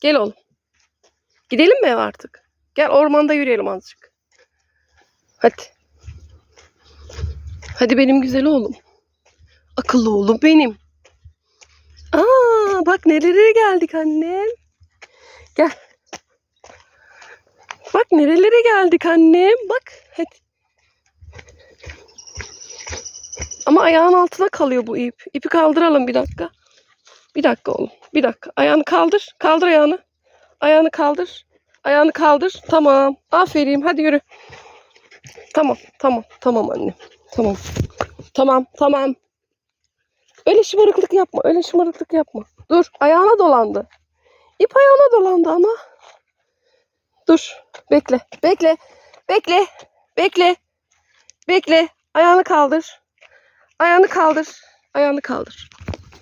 Gel oğlum. Gidelim mi eve artık? Gel ormanda yürüyelim azıcık. Hadi. Hadi benim güzel oğlum. Akıllı oğlum benim. Aa bak nerelere geldik annem. Gel. Bak nerelere geldik annem. Bak hadi. Ama ayağın altına kalıyor bu ip. İpi kaldıralım bir dakika. Bir dakika oğlum. Bir dakika. Ayağını kaldır. Kaldır ayağını. Ayağını kaldır. Ayağını kaldır. Tamam. Aferin. Hadi yürü. Tamam. Tamam. Tamam annem. Tamam. Tamam. Tamam. Öyle şımarıklık yapma. Öyle şımarıklık yapma. Dur. Ayağına dolandı. İp ayağına dolandı ama. Dur. Bekle. Bekle. Bekle. Bekle. Bekle. Ayağını kaldır. Ayağını kaldır. Ayağını kaldır.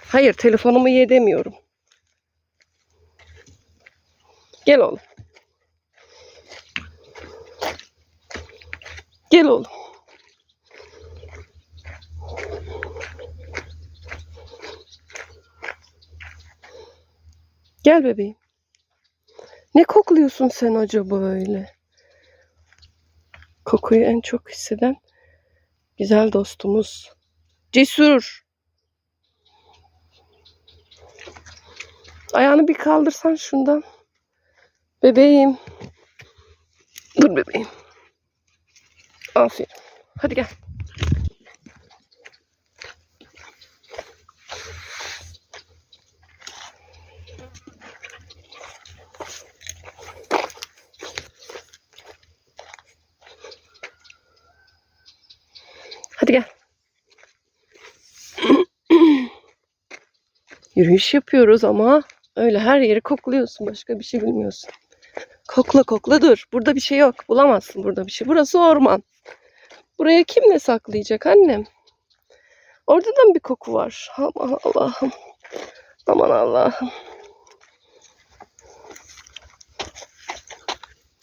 Hayır telefonumu yedemiyorum. Gel oğlum. Gel oğlum. Gel bebeğim. Ne kokluyorsun sen acaba öyle? Kokuyu en çok hisseden güzel dostumuz. Cesur. Ayağını bir kaldırsan şundan. Bebeğim. Dur bebeğim. Aferin. Hadi gel. Hadi gel. Yürüyüş yapıyoruz ama öyle her yeri kokluyorsun. Başka bir şey bilmiyorsun. Kokla kokla dur. Burada bir şey yok. Bulamazsın burada bir şey. Burası orman. Buraya kim ne saklayacak annem? Orada da mı bir koku var? Aman Allah'ım. Aman Allah'ım.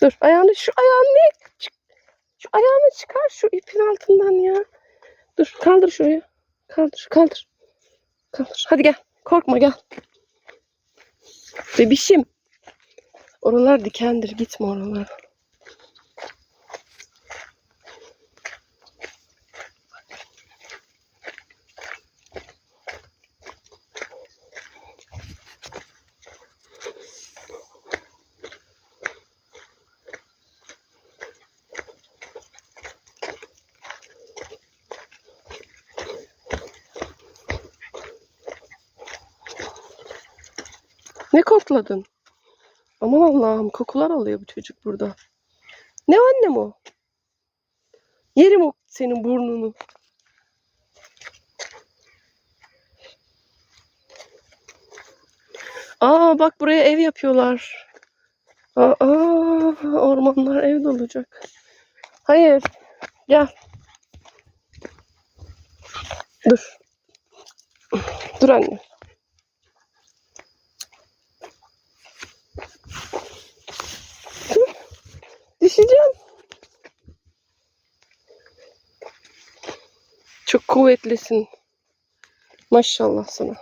Dur ayağını şu ayağını ne? Şu ayağını çıkar şu ipin altından ya. Dur kaldır şuraya. Kaldır kaldır. Kaldır. Hadi gel. Korkma gel. Bebişim. Oralar dikendir. Gitme oralara. Ne kokladın? Aman Allah'ım kokular alıyor bu çocuk burada. Ne annem o? Yerim o senin burnunu. Aa bak buraya ev yapıyorlar. Aa ormanlar ev dolacak. Hayır. Gel. Dur. Dur anne. Çok kuvvetlisin. Maşallah sana.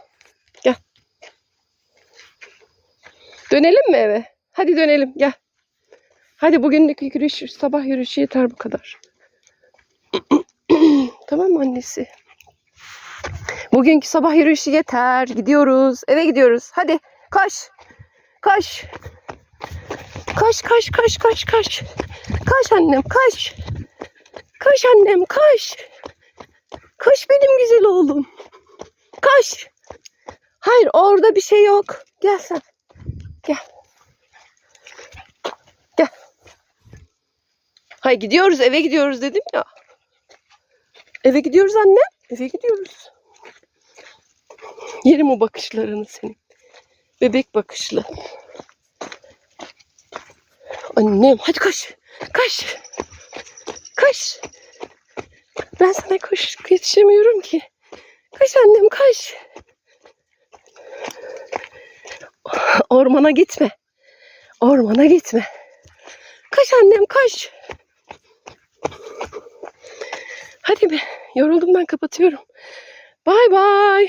Gel. Dönelim mi eve? Hadi dönelim gel. Hadi bugünlük yürüyüş, sabah yürüyüşü yeter bu kadar. tamam mı annesi? Bugünkü sabah yürüyüşü yeter. Gidiyoruz. Eve gidiyoruz. Hadi koş. Koş. Koş koş koş koş koş. Koş annem koş. Koş annem koş. Koş benim güzel oğlum. Koş. Hayır orada bir şey yok. Gel sen. Gel. Gel. Hayır gidiyoruz eve gidiyoruz dedim ya. Eve gidiyoruz anne. Eve gidiyoruz. Yerim o bakışlarını senin. Bebek bakışlı. Annem hadi koş. Koş. Koş. Ben sana koş yetişemiyorum ki. Koş annem koş. Ormana gitme. Ormana gitme. Koş annem koş. Hadi be. Yoruldum ben kapatıyorum. Bay bay.